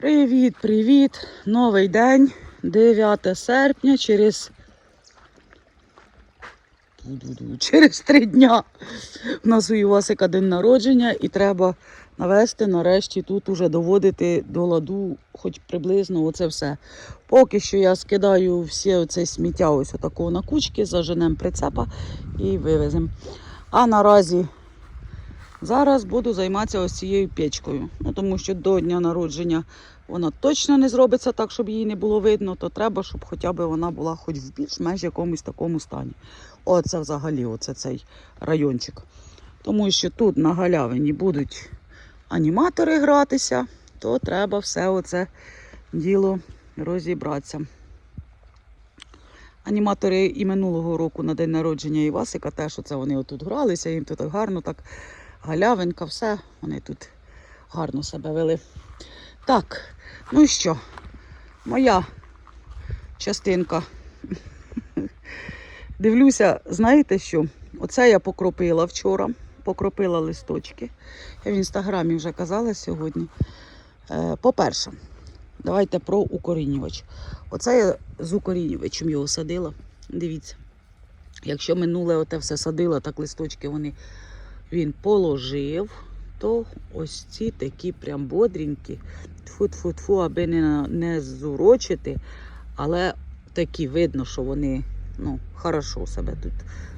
Привіт, привіт! Новий день, 9 серпня, через через три дня. У нас у Івасика день народження і треба навести нарешті тут уже доводити до ладу, хоч приблизно оце все. Поки що я скидаю всі оце сміття ось отакого на кучки, заженемо прицепа і вивеземо. А наразі Зараз буду займатися ось цією печкою. Ну, тому що до дня народження вона точно не зробиться так, щоб її не було видно, то треба, щоб хоча б вона була хоч в більш-менш якомусь такому стані. Оце взагалі оце цей райончик. Тому що тут на галявині будуть аніматори гратися, то треба все оце діло розібратися. Аніматори і минулого року на день народження Івасика теж оце вони отут гралися, їм тут так гарно так галявинка, все, вони тут гарно себе вели. Так, ну що, моя частинка. Дивлюся, знаєте що? Оце я покропила вчора, покропила листочки. Я в інстаграмі вже казала сьогодні. Е, По-перше, давайте про укорінювач. Оце я з укорінювачем його садила. Дивіться. Якщо минуле оте все садила, так листочки вони він положив, то ось ці такі прям бодренькі, тфу-тфу-тфу, аби не, не зурочити, але такі видно, що вони ну, хорошо себе тут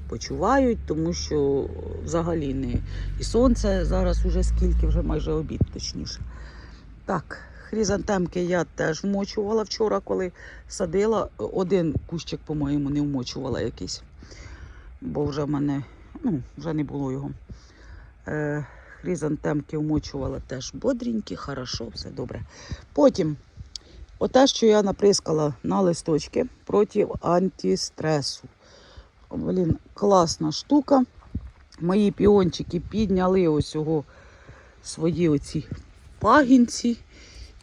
почувають, тому що взагалі не і сонце зараз уже скільки, вже майже обід точніше. Так, хризантемки я теж вмочувала вчора, коли садила. Один кущик, по-моєму, не вмочувала якийсь, бо вже в мене ну, вже не було його. Е, хризантемки вмочувала теж бодренькі, хорошо, все добре. Потім, оте, що я наприскала на листочки проти антистресу. Блін, класна штука. Мої піончики підняли ось його свої оці пагінці.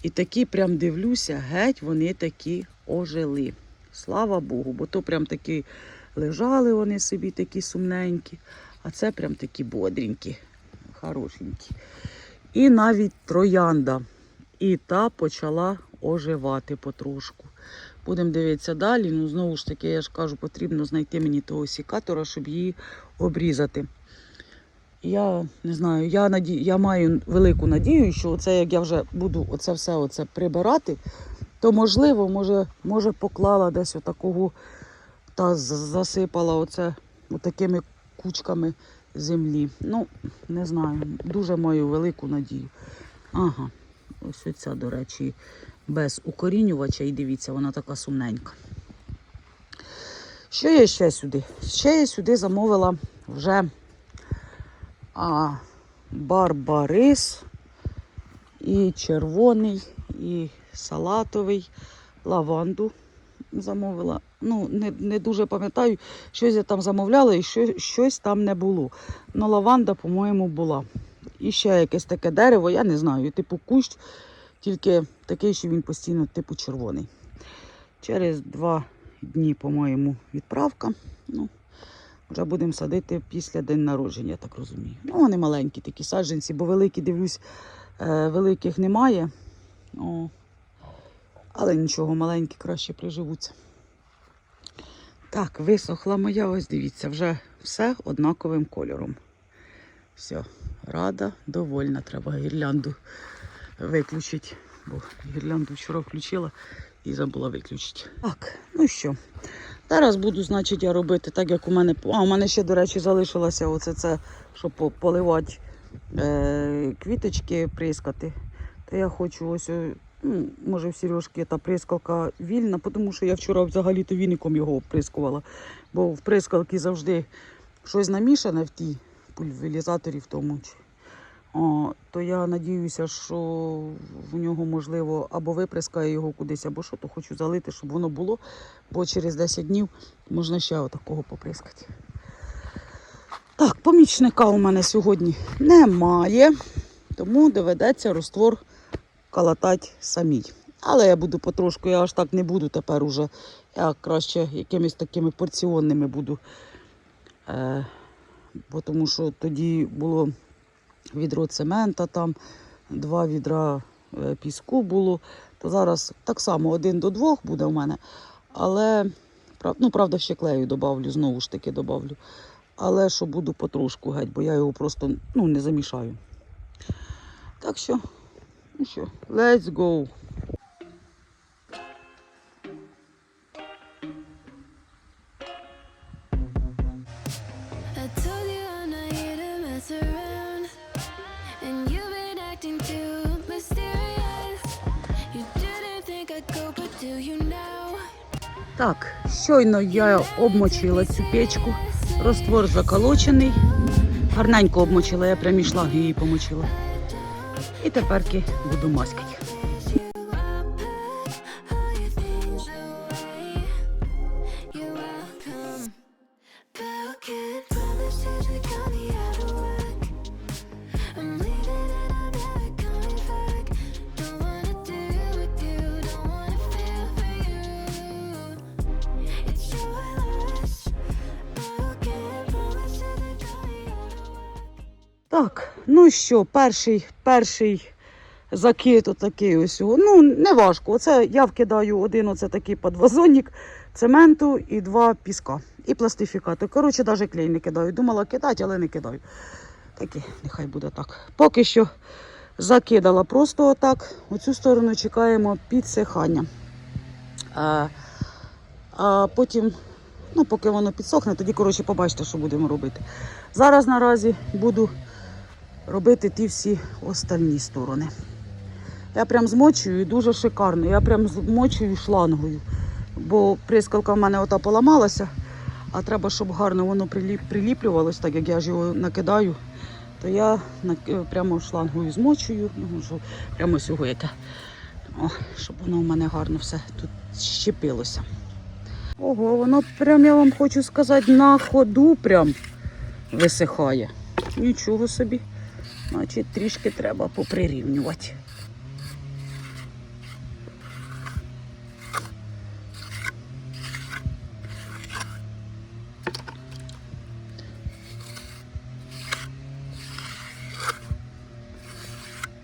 І такі прям дивлюся, геть вони такі ожили. Слава Богу, бо то прям такі лежали вони собі такі сумненькі. А це прям такі бодренькі, хорошенькі. І навіть троянда. І та почала оживати потрошку. Будемо дивитися далі. Ну, знову ж таки, я ж кажу, потрібно знайти мені того сікатора, щоб її обрізати. Я не знаю, я, наді... я маю велику надію, що оце, як я вже буду оце все оце прибирати, то можливо, може, може поклала десь отакого та засипала оце отакими кучками землі. Ну, не знаю, дуже маю велику надію. Ага, ось оця, до речі, без укорінювача. І дивіться, вона така сумненька. Що я ще сюди? Ще я сюди замовила вже а, барбарис, і червоний, і салатовий, лаванду замовила. Ну, не, не дуже пам'ятаю, щось я там замовляла і що, щось там не було. Ну, лаванда, по-моєму, була. І ще якесь таке дерево, я не знаю, типу кущ, тільки такий, що він постійно типу червоний. Через два дні, по-моєму, відправка. Ну, вже будемо садити після день народження, я так розумію. Ну, вони маленькі такі саджанці, бо великі, дивлюсь, е, великих немає. О, але нічого, маленькі краще приживуться. Так, висохла моя, ось дивіться, вже все однаковим кольором. Все, рада, довольна. Треба гірлянду виключити. Бо гірлянду вчора включила і забула виключити. Так, ну що, зараз буду, значить, я робити так, як у мене. А, у мене ще, до речі, залишилося оце це, щоб поливати е, квіточки, прискати. То я хочу ось, е, ну, може, в Сережки та прискалка вільна, тому що я вчора взагалі-то віником його оприскувала. Бо в прискалки завжди щось намішане в тій пульверізаторі в тому. О, то я надіюся, що в нього можливо або виприскає його кудись, або що, то хочу залити, щоб воно було, бо через 10 днів можна ще отакого поприскати. Так, помічника у мене сьогодні немає, тому доведеться розтвор калатати самій. Але я буду потрошку, я аж так не буду тепер уже. Я краще якимись такими порціонними буду. Е, бо тому що тоді було відро цемента, там два відра е, піску було, то зараз так само один до двох буде в мене. Але ну, правда, ще клею добавлю, знову ж таки добавлю. Але що буду потрошку геть, бо я його просто ну, не замішаю. Так що, ну що, let's go. Так, щойно я обмочила цю печку. Роствор заколочений. Гарненько обмочила, я прям і шланги її помочила. І тепер буду маскати. Ну що, перший, перший закид отакий ось. Ну, не важко. Оце я вкидаю один оце такий подвазонник цементу і два піска. І пластифікатор. Коротше, навіть клей не кидаю. Думала кидати, але не кидаю. Таке, нехай буде так. Поки що закидала просто отак. Оцю сторону чекаємо підсихання. А, а потім, ну, поки воно підсохне, тоді, коротше, побачите, що будемо робити. Зараз наразі буду робити ті всі остальні сторони. Я прям змочую і дуже шикарно. Я прям змочую шлангою. Бо прискалка в мене ота поламалася, а треба, щоб гарно воно приліп, приліплювалось, так як я ж його накидаю, то я прямо шлангою змочую, ну, прямо сього яке. О, щоб воно в мене гарно все тут щепилося. Ого, воно прям, я вам хочу сказати, на ходу прям висихає. Нічого собі. Значить, трішки треба поприрівнювати.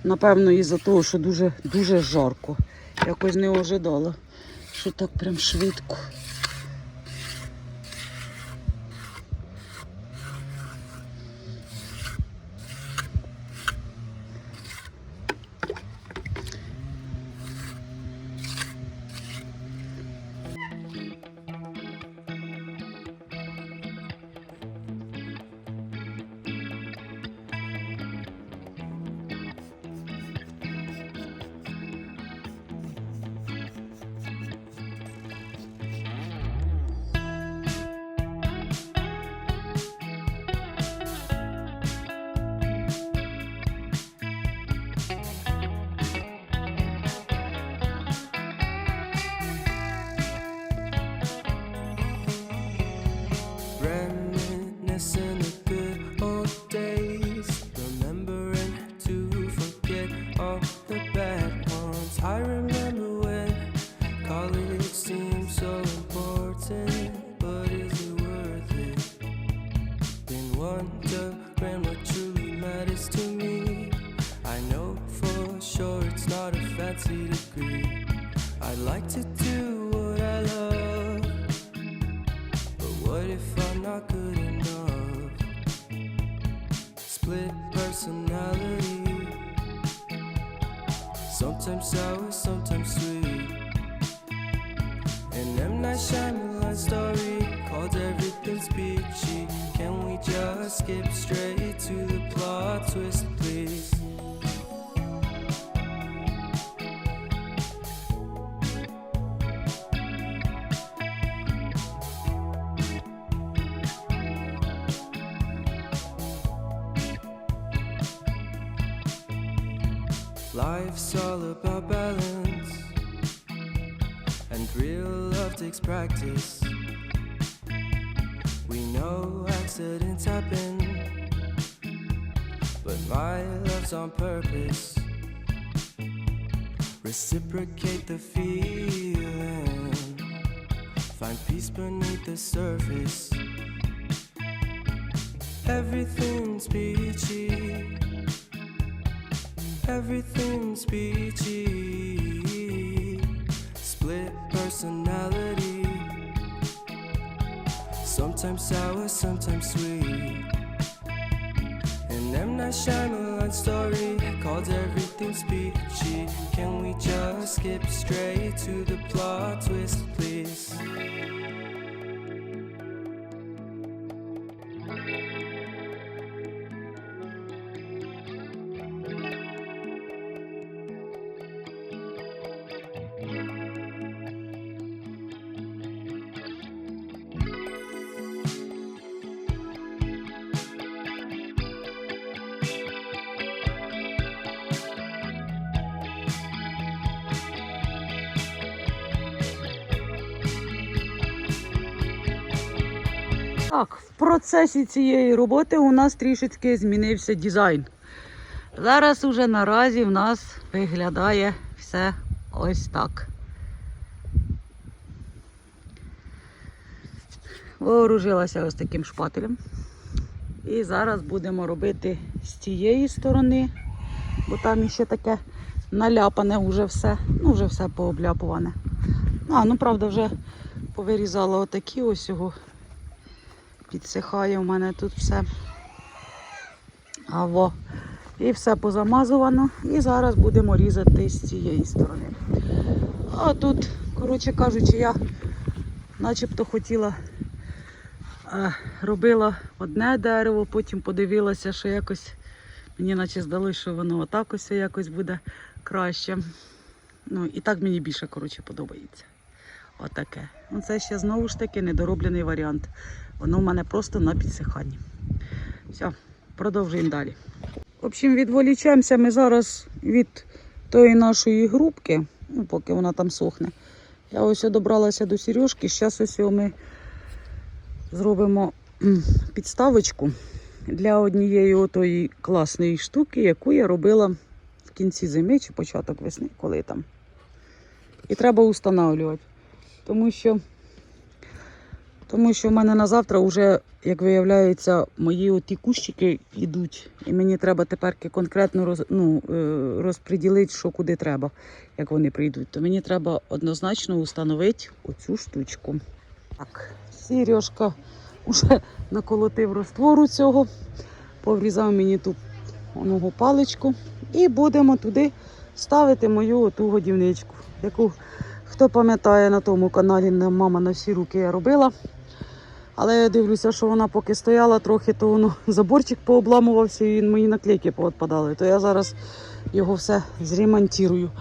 Напевно, із-за того, що дуже, дуже жарко. Якось не ожидала, що так прям швидко. Life's all about balance, and real love takes practice. We know accidents happen, but my love's on purpose. Reciprocate the feeling, find peace beneath the surface. Everything's peachy. everything's peachy. Split personality, sometimes sour, sometimes sweet. And M. Night Shyamalan story called Everything's Peachy. Can we just skip straight to the plot twist, please? Процесі цієї роботи у нас трішечки змінився дизайн. Зараз уже наразі в нас виглядає все ось так. Вооружилася ось таким шпателем. І зараз будемо робити з цієї сторони, бо там ще таке наляпане вже все. Ну, вже все пообляпуване. А, ну правда, вже повирізала отакі ось його підсихає у мене тут все. Аво. І все позамазувано. І зараз будемо різати з цієї сторони. А тут, коротше кажучи, я начебто хотіла е, робила одне дерево, потім подивилася, що якось мені наче здалося, що воно отак ось якось буде краще. Ну, і так мені більше, коротше, подобається. Отаке. Ну, це ще знову ж таки недороблений варіант. Воно в мене просто на підсиханні. Все, продовжуємо далі. В общем, відволічаємося ми зараз від тої нашої грубки, ну, поки вона там сохне. Я ось добралася до Сережки. Зараз ось ми зробимо підставочку для однієї отої класної штуки, яку я робила в кінці зими чи початок весни, коли там. І треба устанавлювати. Тому що тому що в мене на завтра вже, як виявляється, мої оті кущики йдуть. І мені треба тепер конкретно роз, ну, е, розподілити, що куди треба, як вони прийдуть. То мені треба однозначно установити оцю штучку. Так, Сережка вже наколотив розтвору цього, поврізав мені ту оного паличку. І будемо туди ставити мою оту годівничку, яку Хто пам'ятає на тому каналі мама на всі руки я робила. Але я дивлюся, що вона поки стояла трохи, то воно заборчик пообламувався і мої наклейки поотпадали. То я зараз його все зремонтую.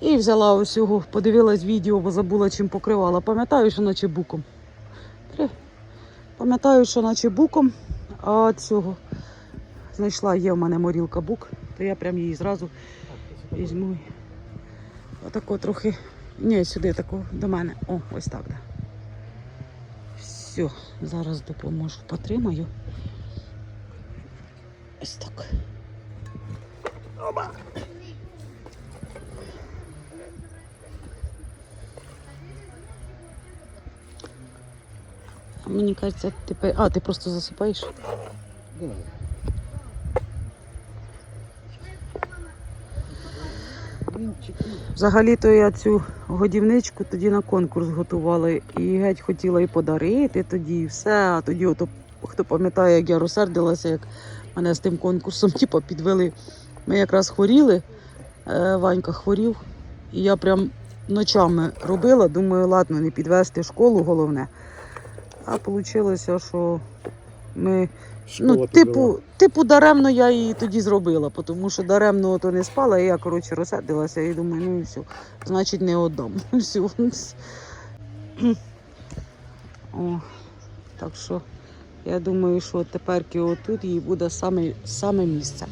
І взяла ось його, подивилась відео, бо забула чим покривала. Пам'ятаю, що наче буком. Пам'ятаю, що наче буком, а цього знайшла, є в мене морілка бук, то я прям її зразу візьму. Отако трохи ні, сюди тако до мене. О, ось так. Да. Все, зараз допоможу, потримаю. Ось так. Оба. Мені кажеться, ти А, ти просто засипаєш? Взагалі-то я цю годівничку тоді на конкурс готувала і геть хотіла і подарити тоді, і все. А тоді, ото, хто пам'ятає, як я розсердилася, як мене з тим конкурсом типу, підвели. Ми якраз хворіли, е, Ванька хворів, і я прям ночами робила, думаю, ладно, не підвести школу головне. А вийшло, що ми Ну, типу, типу, даремно я її тоді зробила, тому що даремно то не спала, і я, коротше, розсадилася і думаю, ну і все, значить не отдам. Все. О, так що я думаю, що тепер отут їй буде саме, саме місце.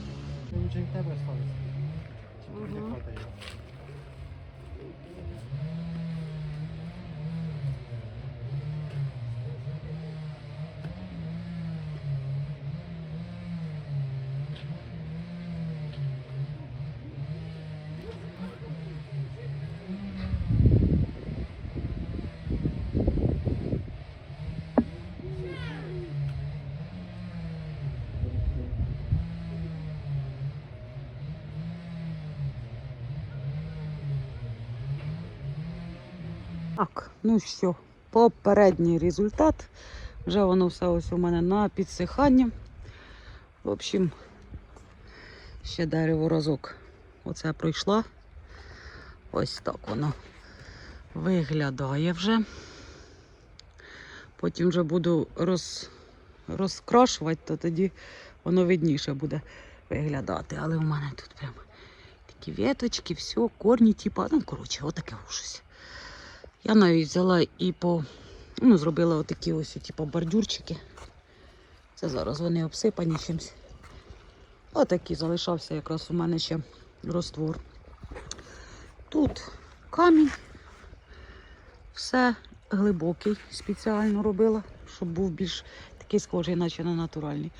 Ну що, попередній результат. Вже воно все ось у мене на підсихання. В общем, ще дерево разок. Оце пройшла. Ось так воно виглядає вже. Потім вже буду роз, розкрашувати, то тоді воно видніше буде виглядати. Але у мене тут прям такі веточки, все, корні, типа, ну, коротше, отаке щось. Я навіть взяла і по, ну, зробила отакі ось, типу, бордюрчики. Це зараз вони обсипані чимось. Отакий залишався якраз у мене ще роствор. Тут камінь. Все глибокий спеціально робила, щоб був більш такий схожий, наче на натуральний.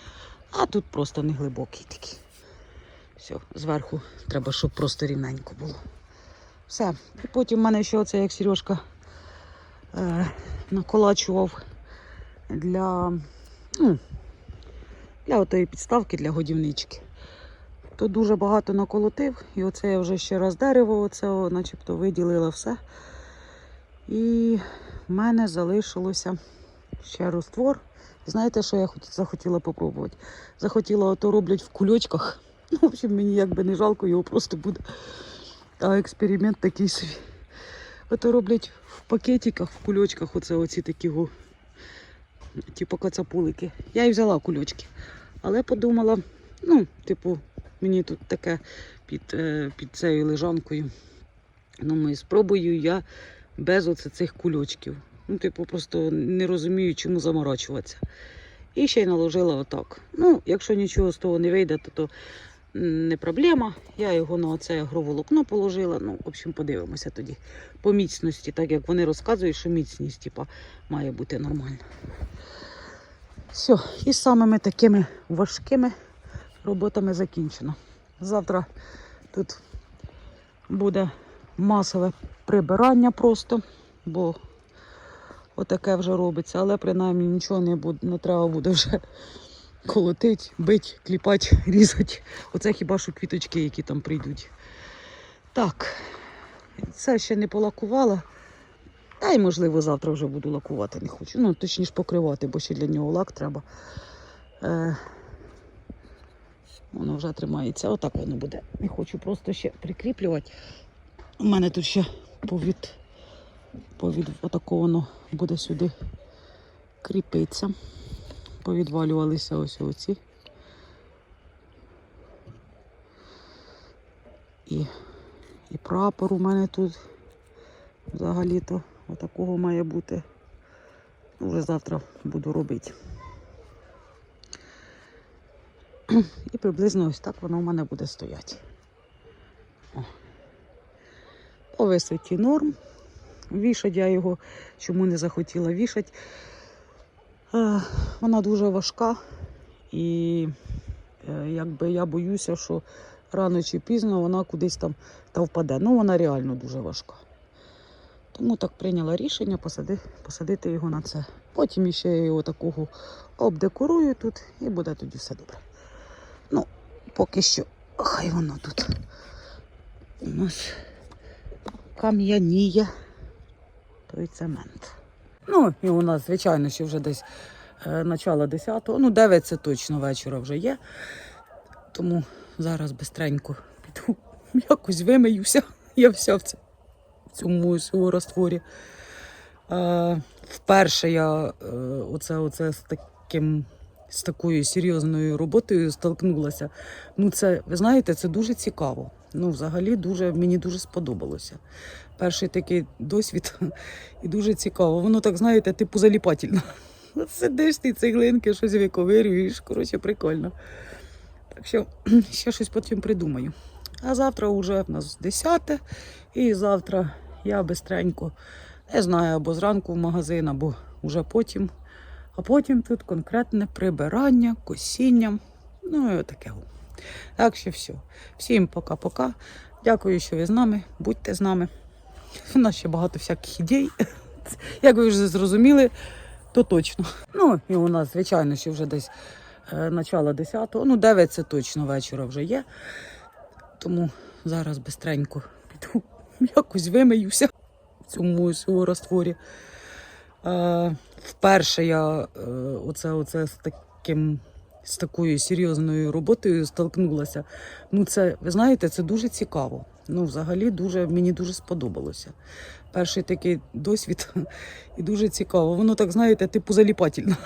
А тут просто не глибокий такий. Все, зверху треба, щоб просто рівненько було. Все. І потім в мене ще оце, як Сережка е, наколачував для, ну, для отої підставки для годівнички. То дуже багато наколотив, і оце я вже ще раз дерево, оце начебто виділила все. І в мене залишилося ще роствор. Знаєте, що я захотіла попробувати? Захотіла, ото роблять в кульочках. Ну, в общем, мені якби не жалко, його просто буде. А експеримент такий собі. Ото роблять в пакетиках, в кульочках, оце оці такі, го, типу кацапулики. Я і взяла кульочки. Але подумала, ну, типу, мені тут таке під, е, під цією лежанкою. Думаю, спробую я без оце цих кульочків. Ну, типу, просто не розумію, чому заморачуватися. І ще й наложила отак. Ну, якщо нічого з того не вийде, то, то не проблема. Я його на оце агроволокно положила. Ну, в общем, подивимося тоді. По міцності, так як вони розказують, що міцність типа, має бути нормальна. Все, і самими такими важкими роботами закінчено. Завтра тут буде масове прибирання просто, бо отаке вже робиться, але принаймні нічого не, буде, не треба буде вже колотити, бити, кліпати, різати. Оце хіба що квіточки, які там прийдуть. Так, це ще не полакувала. Та й, можливо, завтра вже буду лакувати, не хочу. Ну, точніше покривати, бо ще для нього лак треба. Е, воно вже тримається. Отак воно буде. Не хочу просто ще прикріплювати. У мене тут ще повід, повід отако воно буде сюди кріпитися. Повідвалювалися ось оці. І, і прапор у мене тут взагалі-то отакого має бути. Ну, Вже завтра буду робити. І приблизно ось так воно у мене буде стояти. О. По висоті норм. Вішать я його, чому не захотіла вішати. Е, Вона дуже важка і е, якби я боюся, що рано чи пізно вона кудись там та впаде. Ну, вона реально дуже важка. Тому так прийняла рішення посади, посадити його на це. Потім ще я його такого обдекорую тут і буде тоді все добре. Ну, поки що, хай воно тут у нас кам'яніє той цемент. Ну, і у нас, звичайно, ще вже десь е, начало 10-го, ну 9 це точно вечора вже є. Тому зараз бистренько піду, якось вимиюся. Я вся в, це, в цьому цьому растворі. Е, вперше я е, оце, оце з таким. З такою серйозною роботою столкнулася. Ну, це, ви знаєте, це дуже цікаво. Ну, взагалі, дуже, мені дуже сподобалося. Перший такий досвід і дуже цікаво. Воно так, знаєте, типу заліпательно. Сидиш ти цеглинки, щось виковирюєш. Коротше, прикольно. Так що ще щось потім придумаю. А завтра вже в нас 10 і завтра я бистренько, не знаю, або зранку в магазин, або вже потім. А потім тут конкретне прибирання, косіння. Ну і отаке. Так що все. Всім пока-пока. Дякую, що ви з нами. Будьте з нами. У нас ще багато всяких ідей. Як ви вже зрозуміли, то точно. Ну, і у нас, звичайно, ще вже десь е, начало 10-го, ну 9 це точно вечора вже є. Тому зараз бистренько піду, якось вимиюся. в цьому растворі. Е, вперше я е, оце, оце з таким. З такою серйозною роботою столкнулася. Ну, це, ви знаєте, це дуже цікаво. Ну, взагалі, дуже, мені дуже сподобалося. Перший такий досвід і дуже цікаво. Воно так, знаєте, типу заліпательно.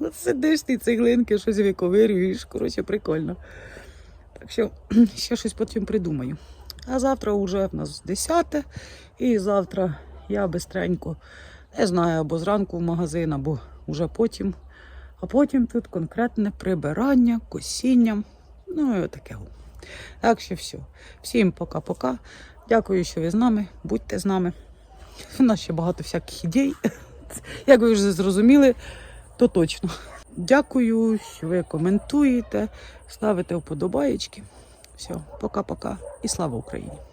Сидиш ти цеглинки, щось виковирюєш. Коротше, прикольно. Так що ще щось потім придумаю. А завтра вже в нас 10 і завтра я бистренько, не знаю, або зранку в магазин, або вже потім. А потім тут конкретне прибирання, косіння. Ну і таке. Так що все. Всім пока-пока. Дякую, що ви з нами. Будьте з нами. У нас ще багато всяких ідей. Як ви вже зрозуміли, то точно. Дякую, що ви коментуєте, ставите вподобаєчки. Все, пока-пока і слава Україні!